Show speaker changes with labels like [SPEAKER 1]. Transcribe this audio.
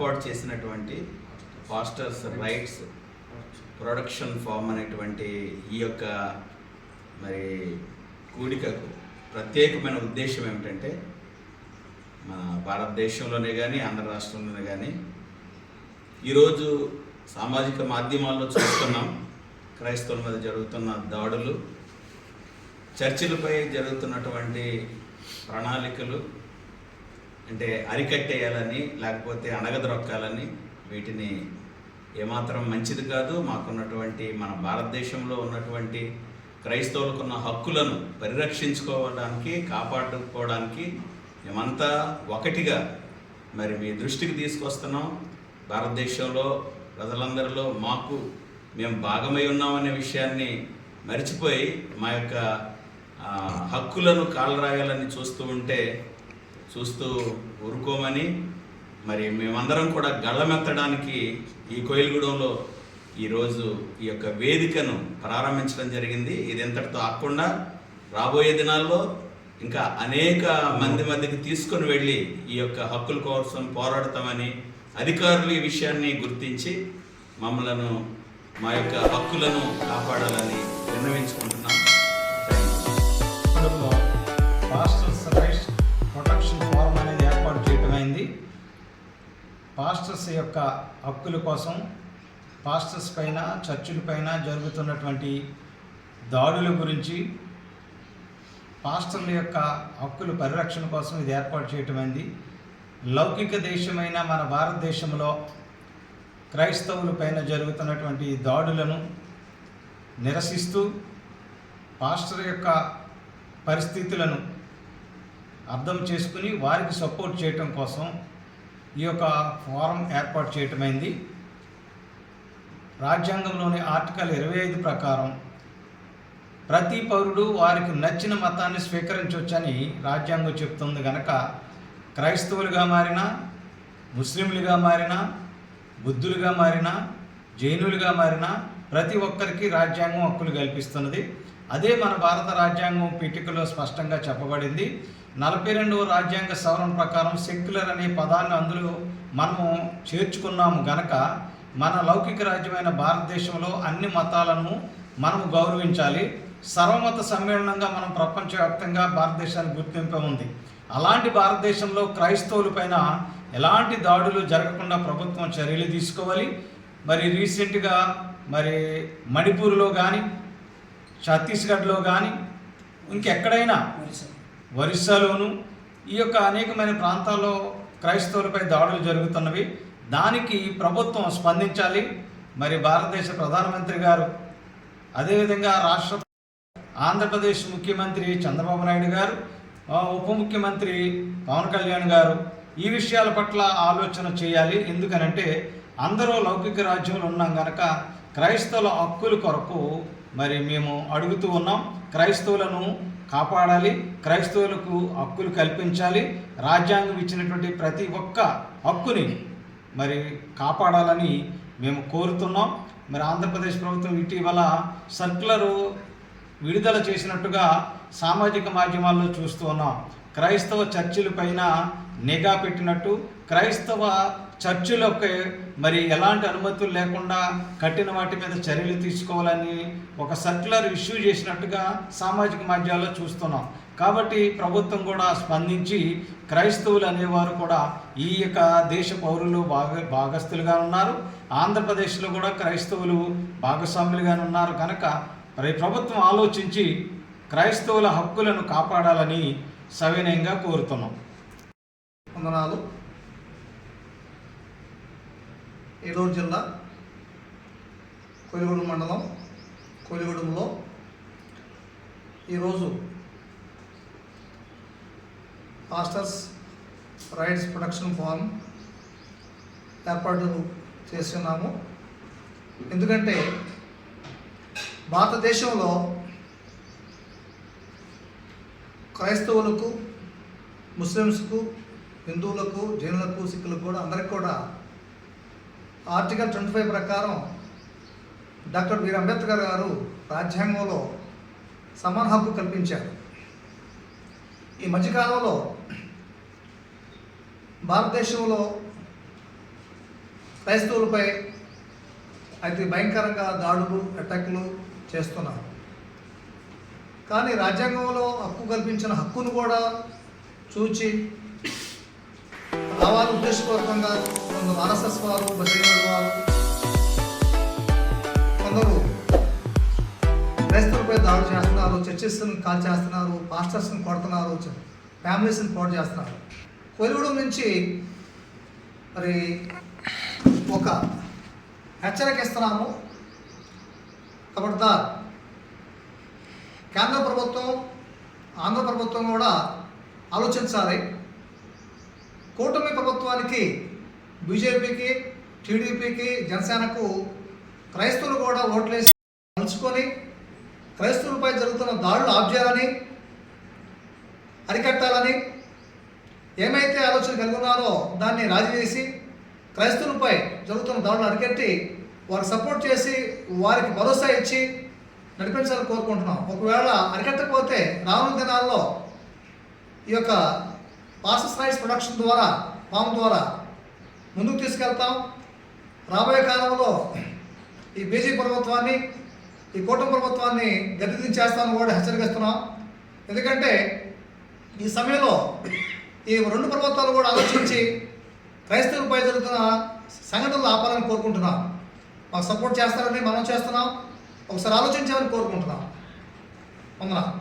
[SPEAKER 1] ఏర్పాటు చేసినటువంటి pastors rights production form అనేటువంటి ఈ యొక్క మరి కూడికకు ప్రత్యేకమైన ఉద్దేశం ఏమిటంటే మన భారతదేశంలోనే కానీ ఆంధ్ర రాష్ట్రంలోనే కానీ ఈరోజు సామాజిక మాధ్యమాల్లో చూస్తున్నాం. క్రైస్తవుల మీద జరుగుతున్న దాడులు చర్చిలపై జరుగుతున్నటువంటి ప్రణాళికలు అంటే అరికట్టేయాలని లేకపోతే అణగదొక్కాలని వీటిని ఏమాత్రం మంచిది కాదు. మాకున్నటువంటి మన భారతదేశంలో ఉన్నటువంటి క్రైస్తవులకున్న హక్కులను పరిరక్షించుకోవడానికి కాపాడుకోవడానికి మేమంతా ఒకటిగా మరి మీ దృష్టికి తీసుకొస్తున్నాం. భారతదేశంలో ప్రజలందరిలో మాకు మేము భాగమై ఉన్నామనే విషయాన్ని మర్చిపోయి మా యొక్క హక్కులను కాలరాయాలని చూస్తూ ఉంటే చూస్తూ ఊరుకోమని మరి మేమందరం కూడా గళ్ళమెత్తడానికి ఈ కోయిలగూడెంలో ఈరోజు ఈ యొక్క వేదికను ప్రారంభించడం జరిగింది. ఇది ఎంతటితో ఆకుండా రాబోయే దినాల్లో ఇంకా అనేక మంది మధ్యకి తీసుకొని వెళ్ళి ఈ యొక్క హక్కుల కోసం పోరాడతామని అధికారులు ఈ విషయాన్ని గుర్తించి మమ్మలను మా యొక్క హక్కులను కాపాడాలని విన్నవించుకుంటున్నాం.
[SPEAKER 2] పాస్టర్స్ యొక్క హక్కుల కోసం పాస్టర్స్ పైన చర్చిలపైన జరుగుతున్నటువంటి దాడుల గురించి పాస్టర్ల యొక్క హక్కుల పరిరక్షణ కోసం ఇది ఏర్పాటు చేయటం లౌకిక దేశమైన మన భారతదేశంలో క్రైస్తవుల పైన జరుగుతున్నటువంటి దాడులను నిరసిస్తూ పాస్టర్ యొక్క పరిస్థితులను అర్థం చేసుకుని వారికి సపోర్ట్ చేయటం కోసం ఈ యొక్క ఫోరం ఏర్పాటు చేయటమైంది. రాజ్యాంగంలోని ఆర్టికల్ ఇరవై ఐదు ప్రకారం ప్రతి పౌరుడు వారికి నచ్చిన మతాన్ని స్వీకరించవచ్చని రాజ్యాంగం చెప్తుంది కనుక క్రైస్తవులుగా మారినా ముస్లింలుగా మారినా బుద్ధులుగా మారినా జైనులుగా మారినా ప్రతి ఒక్కరికి రాజ్యాంగం హక్కులు కల్పిస్తున్నది. అదే మన భారత రాజ్యాంగం పీఠికలో స్పష్టంగా చెప్పబడింది. నలభై రెండవ రాజ్యాంగ సవరణ ప్రకారం సెక్యులర్ అనే పదాన్ని అందులో మనము చేర్చుకున్నాము గనక మన లౌకిక రాజ్యమైన భారతదేశంలో అన్ని మతాలను మనము గౌరవించాలి. సర్వమత సమ్మేళనంగా మనం ప్రపంచవ్యాప్తంగా భారతదేశానికి గుర్తింపు ఉంది. అలాంటి భారతదేశంలో క్రైస్తవులపైన ఎలాంటి దాడులు జరగకుండా ప్రభుత్వం చర్యలు తీసుకోవాలి. మరి రీసెంట్గా మరి మణిపూర్లో కానీ ఛత్తీస్గఢ్లో కానీ ఇంకెక్కడైనా ఒరిస్సాలోను ఈ యొక్క అనేకమైన ప్రాంతాల్లో క్రైస్తవులపై దాడులు జరుగుతున్నవి. దానికి ప్రభుత్వం స్పందించాలి. మరి భారతదేశ ప్రధానమంత్రి గారు అదేవిధంగా రాష్ట్ర ఆంధ్రప్రదేశ్ ముఖ్యమంత్రి చంద్రబాబు నాయుడు గారు ఉప ముఖ్యమంత్రి పవన్ కళ్యాణ్ గారు ఈ విషయాల పట్ల ఆలోచన చేయాలి. ఎందుకనంటే అందరూ లౌకిక రాజ్యంలో ఉన్నాం కనుక క్రైస్తవుల హక్కుల కొరకు మరి మేము అడుగుతూ ఉన్నాం. క్రైస్తవులను కాపాడాలి క్రైస్తవులకు హక్కులు కల్పించాలి రాజ్యాంగం ఇచ్చినటువంటి ప్రతి ఒక్క హక్కుని మరి కాపాడాలని మేము కోరుతున్నాం. మరి ఆంధ్రప్రదేశ్ ప్రభుత్వం ఇటీవల సర్కులరు విడుదల చేసినట్టుగా సామాజిక మాధ్యమాల్లో చూస్తూ ఉన్నాం. క్రైస్తవ చర్చిలపైన నిఘా పెట్టినట్టు క్రైస్తవ చర్చిలోకి మరి ఎలాంటి అనుమతులు లేకుండా కట్టిన వాటి మీద చర్యలు తీసుకోవాలని ఒక సర్క్యులర్ ఇష్యూ చేసినట్టుగా సామాజిక మాధ్యమాల్లో చూస్తున్నాం. కాబట్టి ప్రభుత్వం కూడా స్పందించి క్రైస్తవులు అనేవారు కూడా ఈ యొక్క దేశ పౌరులు భాగ భాగస్థులుగా ఉన్నారు. ఆంధ్రప్రదేశ్లో కూడా క్రైస్తవులు భాగస్వాములుగా ఉన్నారు కనుక మరి ప్రభుత్వం ఆలోచించి క్రైస్తవుల హక్కులను కాపాడాలని సవినయంగా కోరుతున్నాం.
[SPEAKER 3] వందనాలు. ఏలూరు జిల్లా కోలిగూడెం మండలం కోలిగూడెంలో ఈరోజు మాస్టర్స్ రైట్స్ ప్రొడక్షన్ ఫోరం ఏర్పాటు చేస్తున్నాము. ఎందుకంటే భారతదేశంలో క్రైస్తవులకు ముస్లిమ్స్కు హిందువులకు జైనులకు సిక్కులకు కూడా అందరికి కూడా ఆర్టికల్ ట్వంటీ ఫైవ్ ప్రకారం డాక్టర్ వీర్ అంబేద్కర్ గారు రాజ్యాంగంలో సమాన హక్కు కల్పించారు. ఈ మధ్యకాలంలో భారతదేశంలో క్రైస్తవులపై అతి భయంకరంగా దాడులు అటాక్లు చేస్తున్నారు. కానీ రాజ్యాంగంలో హక్కు కల్పించిన హక్కును కూడా చూచి రావాలి ఉద్దేశపూర్వకంగా కొందరు ఆర్ఎస్ఎస్ వారు బజరంగ వారు కొందరు క్రైస్తవులపై దాడి చేస్తున్నారు చర్చిస్ని కాల్ చేస్తున్నారు పాస్టర్స్ని కొడుతున్నారు ఫ్యామిలీస్ని పాడు చేస్తున్నారు. కొలుగుడు నుంచి మరి ఒక హెచ్చరిక ఇస్తున్నాము కబడ్దార్. కేంద్ర ప్రభుత్వం ఆంధ్ర ప్రభుత్వం కూడా ఆలోచించాలి. కూటమి ప్రభుత్వానికి బీజేపీకి టీడీపీకి జనసేనకు క్రైస్తవులు కూడా ఓట్లేసి మలుచుకొని క్రైస్తవులపై జరుగుతున్న దాడులు ఆప్యాయాలని అరికట్టాలని ఏమైతే ఆలోచన కలిగి ఉన్నారో దాన్ని రాజీ చేసి క్రైస్తవులపై జరుగుతున్న దాడులు అరికట్టి వారికి సపోర్ట్ చేసి వారికి భరోసా ఇచ్చి నడిపించాలని కోరుకుంటున్నాం. ఒకవేళ అరికట్టకపోతే రానున్న దినాల్లో ఈ యొక్క పాసస్ రైట్స్ ప్రొడక్షన్ ద్వారా ఫామ్ ద్వారా ముందుకు తీసుకెళ్తాం. రాబోయే కాలంలో ఈ బీజీ ప్రభుత్వాన్ని ఈ కూటమి ప్రభుత్వాన్ని గతిదించేస్తామని కూడా హెచ్చరిస్తున్నాం. ఎందుకంటే ఈ సమయంలో ఈ రెండు ప్రభుత్వాలు కూడా ఆలోచించి క్రైస్తవులపై జరుగుతున్న సంఘటనలు ఆపాలని కోరుకుంటున్నాం. మాకు సపోర్ట్ చేస్తారని మనం చేస్తున్నాం. ఒకసారి ఆలోచించాలని కోరుకుంటున్నాం. వందనా